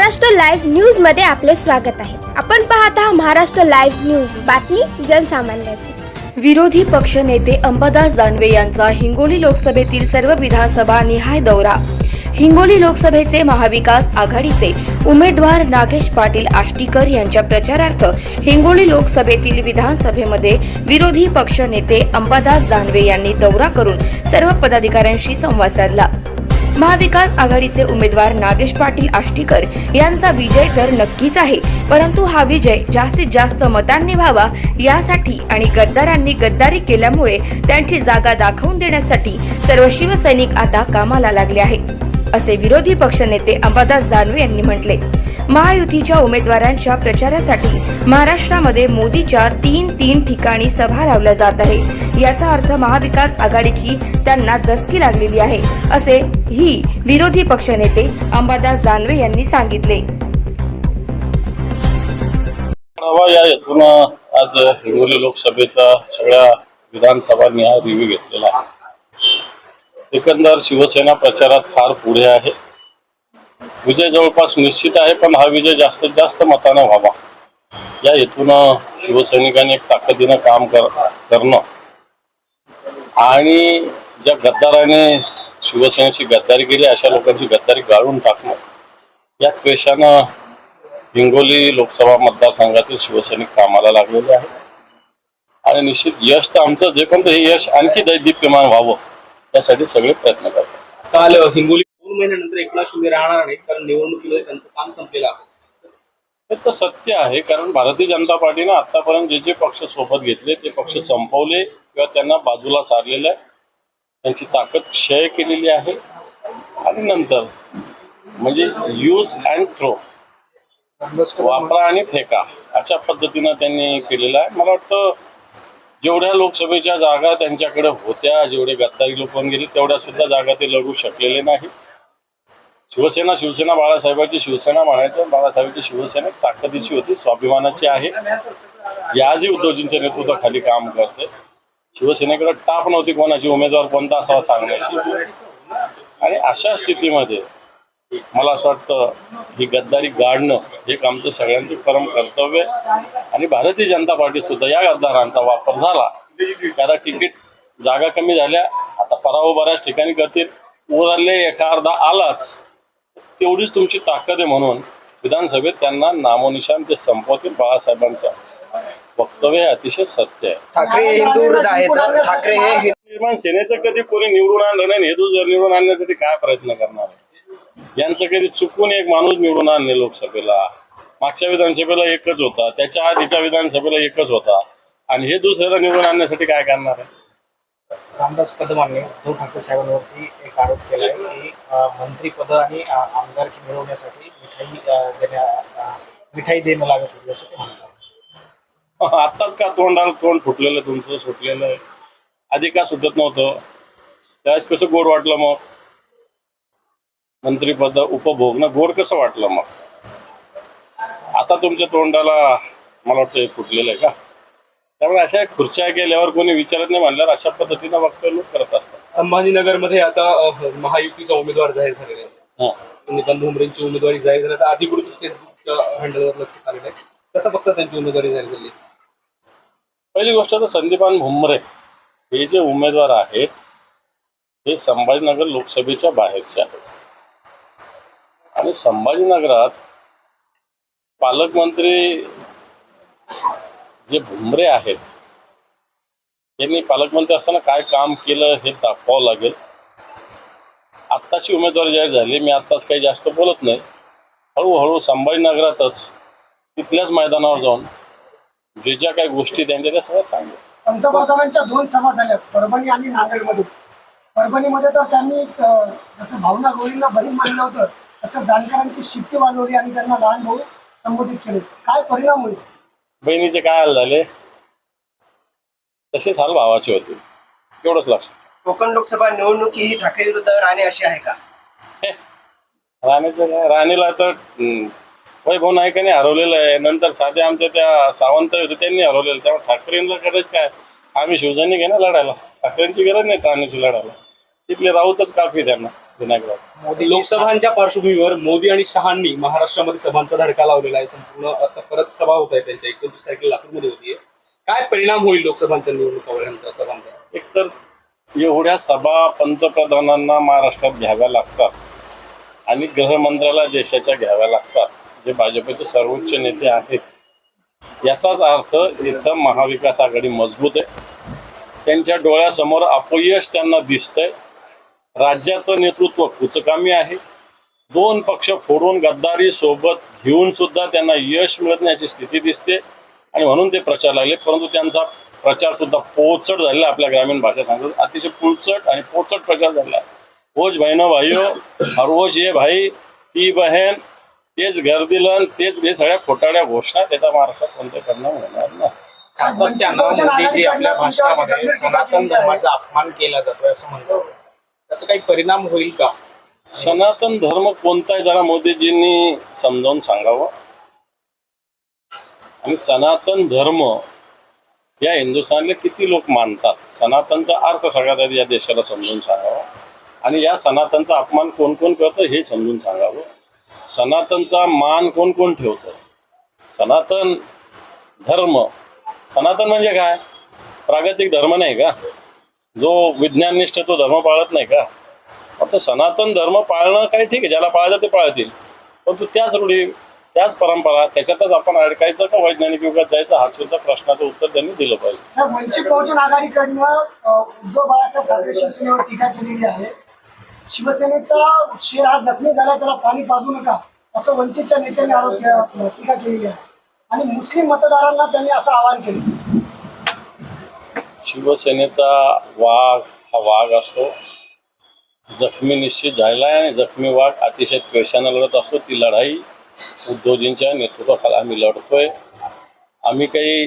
Maharashtra live न्यूजमध्ये आपले स्वागत आहे. आपण पाहत आहात महाराष्ट्र लाईव्ह न्यूज. बातमी जनसामान्याची. विरोधी पक्षनेते अंबादास दानवे यांचा हिंगोली लोकसभेतील सर्व विधानसभा निहाय दौरा. हिंगोली लोकसभेचे महाविकास आघाडीचे उमेदवार नागेश पाटील आष्टीकर यांच्या प्रचारार्थ हिंगोली लोकसभेतील विधानसभेमध्ये विरोधी पक्षनेते अंबादास दानवे यांनी दौरा करून सर्व पदाधिकाऱ्यांशी संवाद साधला. महाविकास आघाडीचे उमेदवार नागेश पाटील आष्टीकर यांचा विजय तर नक्कीच आहे. परंतु हा विजय जास्तीत जास्त मतांनी व्हावा यासाठी आणि गद्दारांनी गद्दारी केल्यामुळे त्यांची जागा दाखवून देण्यासाठी सर्व शिवसैनिक आता कामाला लागले आहे असे विरोधी पक्षनेते अंबादास दानवे यांनी म्हटले. महायुतीच्या उमेदवारांच्या प्रचारासाठी महाराष्ट्रामध्ये मोदीच्या तीन तीन ठिकाणी सभा लावल्या जात आहे. याचा अर्थ महाविकास आघाडीची त्यांना दसकी लागलेली आहे असे ही विरोधी पक्षनेते अंबादास दानवे यांनी सांगितले. या येथून आज हिंगोली लोकसभेचा सगळ्या विधानसभा निहाय रिव्ह्यू घेतलेला आहे. एकंदर शिवसेना प्रचारात फार पुढे आहे. विजय जवळपास निश्चित आहे पण हा विजय जास्तीत जास्त मतानं व्हावा. या हेतून शिवसैनिकांनी एक ताकदीनं काम कर करणं आणि ज्या गद्दाराने शिवसेनेची गद्दारी केली अशा लोकांची गद्दारी गाळून टाकणं या द्वेषानं हिंगोली लोकसभा मतदारसंघातील शिवसैनिक कामाला लागलेले आहेत. आणि निश्चित यश तर आमचं जे पण हे यश आणखी दैदिप्यमान व्हावं यासाठी सगळे प्रयत्न करतात. काल हिंगोली दोन महिन्यानंतर एकनाथ शिंदे राहणार नाहीत कारण निवडणुकीमध्ये त्यांचं काम संपलेलं असेल. हे तर सत्य आहे कारण भारतीय जनता पार्टीनं आतापर्यंत जे जे पक्ष सोबत घेतले ते पक्ष संपवले किंवा त्यांना बाजूला सारलेलं आहे त्यांची ताकद क्षय केलेली आहे. आणि नंतर म्हणजे यूज अँड थ्रो वापरा आणि फेका अशा पद्धतीनं त्यांनी केलेलं आहे. मला वाटतं जेवढ्या लोकसभेच्या जागा त्यांच्याकडे होत्या जेवढे गद्दारी लोकांनी गेले तेवढ्या सुद्धा जागा ते लढू शकलेले नाही. शिवसेना शिवसेना बाळासाहेबांची शिवसेना म्हणायचं बाळासाहेबांची शिवसेना ताकदीची होती स्वाभिमानाची आहे. जी आजही उद्धवजींच्या नेतृत्वाखाली काम करते शिवसेनेकडे टाप नव्हती कोणाची उमेदवार कोणता असावा सांगण्याची. आणि अशा स्थितीमध्ये मला असं वाटतं ही गद्दारी गाडणं हे आमचं सगळ्यांचं परम कर्तव्य आणि भारतीय जनता पार्टी सुद्धा या गद्दारांचा वापर झाला. त्याला तिकीट जागा कमी झाल्या. आता पराभव बऱ्याच ठिकाणी करतील. उरले एका अर्धा आलाच. तेवढीच तुमची ताकद आहे म्हणून विधानसभेत त्यांना नामोनिशान ते संपवतील बाळासाहेबांचा. वक्तव्य हे अतिशय सत्य आहे. ठाकरे हे हिंदू विरुद्ध आहेत. ठाकरे हे हिंदू निर्माण सेनेचं कधी कोणी निवडून आणलं नाही हे जर निवडून आणण्यासाठी काय प्रयत्न करणार यांचं कधी चुकून एक माणूस निवडून आणले लोकसभेला मागच्या विधानसभेला एकच होता त्याच्या आधीच्या विधानसभेला एकच होता. आणि हे दुसऱ्याला निवडून आणण्यासाठी काय करणार आहे? रामदास कदमांनी उद्धव ठाकरे साहेबांवरती एक आरोप केलाय की अ, मंत्रीपद आणि अ, आमदारकी मिळवण्यासाठी मिठाई अ, देण्या अ, मिठाई देणं लागत होती असं ते म्हणतात. आत्ताच का तोंडाला तोंड फुटलेलं तुमचं सुटलेलं? आहे आधी का सुटत नव्हतं? त्यावेळेस कसं गोड वाटलं मग? मंत्रीपद उपभोगणं गोड कसं वाटलं मग? आता तुमच्या तोंडाला मला वाटतं फुटलेलं आहे का? त्यामुळे अशा खुर्च्या गेल्यावर कोणी विचारत नाही म्हणल्यावर अशा पद्धतीनं वक्तव्य लोक करत असतात. संभाजीनगरमध्ये आता महायुतीचा उमेदवार जाहीर झालेले आहेत हं. नितीन भुमरेंची उमेदवारी जाहीर झाली. आता अधिकृत फेसबुकच्या हँडलवर लक्ष आलेलं आहे. कसं फक्त त्यांची उमेदवारी जाहीर झाली? पहिली गोष्ट तर संदीपान भुमरे हे जे उमेदवार आहेत हे संभाजीनगर लोकसभेच्या बाहेरचे आहेत. आणि संभाजीनगरात पालकमंत्री जे भुमरे आहेत यांनी पालकमंत्री असताना काय काम केलं हे दाखवावं लागेल. आत्ताची उमेदवारी जाहीर झाली मी आत्ताच काही जास्त बोलत नाही. हळूहळू संभाजीनगरातच तिथल्याच मैदानावर जाऊन जे ज्या काही गोष्टी त्यांच्या त्या सगळ्या सांगेल पंतप्रधानांच्या दोन सभा झाल्या परभणी आणि नांदेडमध्ये. परभणीमध्ये तर त्यांनी जसं भावना गवळींना बहीण मानलं होतं तसं जानकरांची शिट्टी वाजवली आणि त्यांना लहान भाऊ संबोधित केले. काय परिणाम होईल? बहिणीचे काय हाल झाले? तसेच हाल भावाचे होते. एवढंच लक्षात. कोकण लोकसभा निवडणूक ही ठाकरे विरुद्ध राणे अशी आहे का? राणीचं काय राणीला तर हम्म, वैभव नाईकाने हरवलेलं आहे. नंतर साधे आमच्या त्या सावंत होते त्यांनी हरवलेलं त्यामुळे ठाकरेंना करायचं काय आम्ही शिवसैनिक आहे ना लढायला. ठाकरेंची गरज नाही राणीची लढायला. तिथले राऊतच काफी त्यांना विनायक मोदी लोकसभांच्या पार्श्वभूमीवर मोदी आणि शहांनी महाराष्ट्रामध्ये सभांचा धडका लावलेला आहे. संपूर्ण आता परत सभा होत आहे त्यांच्या. एकोणतीस तारखेला लातूरमध्ये होतीये काय परिणाम होईल लोकसभांच्या निवडणुकावर यांचा सभांचा? एकतर एवढ्या सभा पंतप्रधानांना महाराष्ट्रात घ्याव्या लागतात आणि गृहमंत्र्याला देशाच्या घ्याव्या लागतात. जे भाजपचे सर्वोच्च नेते आहेत याचाच अर्थ इथं महाविकास आघाडी मजबूत आहे. त्यांच्या डोळ्यासमोर अपयश त्यांना दिसतंय. राज्याचं नेतृत्व कुचकामी आहे. दोन पक्ष फोडून गद्दारी सोबत घेऊन सुद्धा त्यांना यश मिळत नाही स्थिती दिसते आणि म्हणून ते प्रचार लागले. परंतु त्यांचा प्रचार सुद्धा पोचट झालेला आपल्या ग्रामीण भाषा सांगतात. अतिशय पुळचट आणि पोचट प्रचार झालेला आहे. रोज बहिणो भाईयो हर रोज ये भाई ती बहीण तेच घर दिलं तेच हे सगळ्या खोटाड्या घोषणा त्याचा महाराष्ट्रात कोणत्या परिणाम होणार नाही. सातत्यानं मोदीजी आपल्या भाषणामध्ये सनातन धर्माचा अपमान केला जातोय असं म्हणतात. त्याचा काही परिणाम होईल का? सनातन धर्म कोणता आहे जरा मोदीजींनी समजावून सांगावं. आणि सनातन धर्म या हिंदुस्थानला किती लोक मानतात? सनातनचा अर्थ सगळ्यात आधी या देशाला समजून सांगावा. आणि या सनातनचा अपमान कोण कोण करतं हे समजून सांगावं. सनातनचा मान कोण कोण ठेवतं? सनातन धर्म. सनातन म्हणजे काय? प्रागतिक धर्म नाही का? जो विज्ञाननिष्ठ तो धर्म पाळत नाही का? आता सनातन धर्म पाळणं काही ठीक आहे ज्याला पाळायचं ते पाळतील. परंतु त्याच रूढी त्याच परंपरा त्याच्यातच आपण अडकायचं का वैज्ञानिक युगात जायचं? हा सुद्धा प्रश्नाचं उत्तर त्यांनी दिलं पाहिजे. सर वंचित बहुजन आघाडीकडनं उद्धव बाळासाहेब ठाकरे शिवसेनेवर टीका केलेली आहे. शिवसेनेचा शेर हा जखमी झाला त्याला पाणी पाजू नका असं वंचितच्या नेत्यांनी आरोप टीका केलेली आहे. आणि मुस्लिम मतदारांना त्यांनी असं आवाहन केलं. शिवसेनेचा वाघ हा वाघ असतो जखमी निश्चित झालेला आहे आणि जखमी वाघ अतिशय त्वेषानं लढत असतो. ती लढाई उद्धवजींच्या नेतृत्वाखाली आम्ही लढतोय. आम्ही काही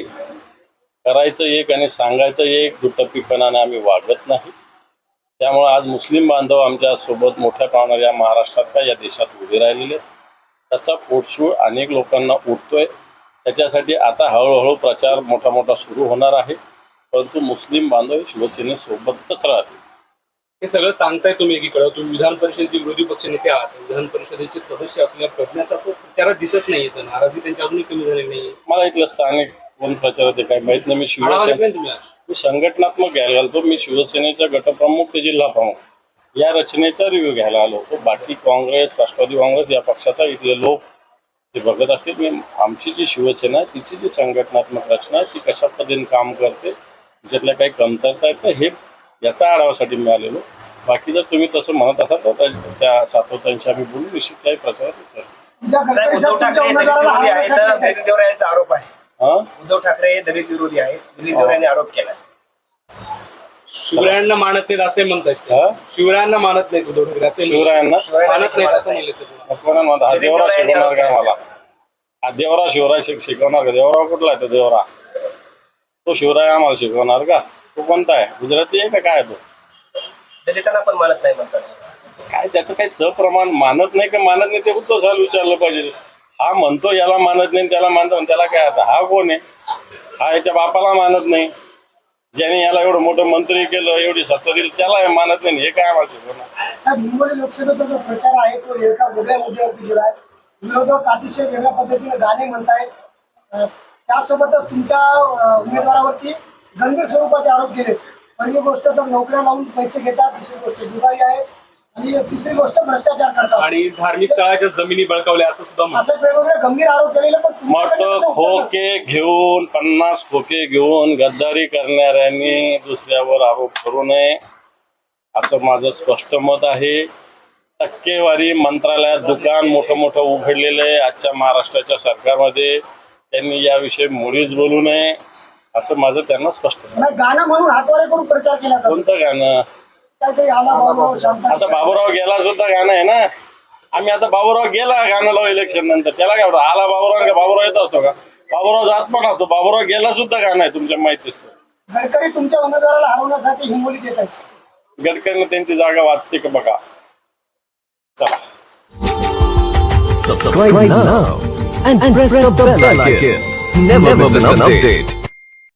करायचं एक आणि सांगायचं एक दुटप्पीपणाने आम्ही वागत नाही. त्यामुळे आज मुस्लिम बांधव आमच्यासोबत मोठ्या प्रमाणात या महाराष्ट्रात का या देशात उभे राहिलेले. त्याचा पोटशूळ अनेक लोकांना उठतोय. त्याच्यासाठी आता हळूहळू प्रचार मोठा मोठा सुरू होणार आहे. परंतु मुस्लिम बांधव शिवसेनेसोबतच राहतील. हे सगळं सांगताय तुम्ही एकीकडे. तुम्ही विधान परिषदेचे विरोधी पक्ष नेते आहात. विधान परिषदेचे सदस्य असल्या प्रज्ञाचा तो प्रचारात दिसत नाहीये. तर नाराजी त्यांच्या अजूनही कमी झालेली नाही मला इथलं स्थानिक कोण प्रचार ते काही माहीत नाही. मी शिवसेना मी संघटनात्मक घ्यायला घालतो मी शिवसेनेचा गटप्रमुख ते जिल्हा प्रमुख. या रचनेचा रिव्ह्यू घ्यायला आलो होतो. बाकी काँग्रेस राष्ट्रवादी काँग्रेस या पक्षाचा इथले लोक ते बघत असतील. मी आमची जी शिवसेना आहे तिची जी संघटनात्मक रचना आहे ती कशा पद्धतीने काम करते त्याच्यातल्या काही कमतरता आहेत तर हे याचा आढावासाठी मी आलेलो. बाकी जर तुम्ही तसं म्हणत असाल तर त्या- सातवतांशी आम्ही बोलून निश्चित काही प्रचारात उतरतो आरोप आहे. उद्धव ठाकरे हे दलित विरोधी आहेत. दलित यांनी आरोप केला शिवरायांना मानत नाहीत असे म्हणतात हा? शिवरायांना मानत नाहीत उद्धव ठाकरे असे. शिवरायांना? मानत नाहीत असं म्हणले ते तुम्हाला. कोणा म्हणता हा देवरा शिकवणार काय मला? हा देवरा शिवराय शिक शिकवणार का? देवरा कुठला आहे तो देवरा? तो शिवराय आम्हाला शिकवणार का? तो कोणता आहे? गुजराती आहे का काय आहे तो? दलितांना पण मानत नाही म्हणतात. काय त्याचं काही सप्रमाण मानत नाही का मानत नाही ते उद्धव साहेब विचारलं पाहिजे. हा म्हणतो याला मानत नाही त्याला मानतो त्याला काय आता? हा कोण आहे? हा याच्या बापाला मानत नाही. ज्याने याला एवढं मोठं मंत्री केलं एवढी सत्ता दिली त्याला मानत नाही हे काय आम्हाला साहेब हिंगोली लोकसभेचा जो प्रचार आहे तो एका वेगळ्या मुद्द्यावरती गेला आहे. विरोधक अतिशय वेगळ्या पद्धतीने गाणे म्हणतायत. त्यासोबतच तुमच्या उमेदवारावरती गंभीर स्वरूपाचे आरोप केले पहिली गोष्ट तर नोकऱ्या लावून पैसे घेतात दुसरी गोष्ट जुगारी आहे. आणि तिसरी गोष्ट भ्रष्टाचार करतात. आणि धार्मिक स्थळाच्या जमिनी बळकावल्या असं सुद्धा म्हणतात. असं वेगवेगळे गंभीर आरोप केलेले पण तुमच्याकडे कसं? खोके घेऊन पन्नास खोके घेऊन गद्दारी करणाऱ्यांनी दुसऱ्यावर आरोप करू नये असं माझं स्पष्ट मत आहे. टक्केवारी मंत्रालयात दुकान मोठं मोठं उघडलेलं आहे. आजच्या महाराष्ट्राच्या सरकारमध्ये त्यांनी याविषयी मुळीच बोलू नये असं माझं त्यांना स्पष्ट सांग नाही, गाणं म्हणून हातवारे करून प्रचार केला जातो. कोणतं गाणं? आता बाबूराव गेला सुद्धा गाणं आहे ना? आम्ही आता बाबूराव गेला गाणं लावू इलेक्शन नंतर. त्याला काय होतं आला बाबूराव का बाबूराव येत असतो का? बाबूराव जात पण असतो. बाबूराव गेला सुद्धा गाणं आहे तुमच्या माहितीच तो गडकरी तुमच्या उमेदवाराला हरवण्यासाठी हिंगोलीत येत आहेत गडकरीनं त्यांची जागा वाचते का बघा. चला. Subscribe now and, press, the bell icon. Never, miss an update.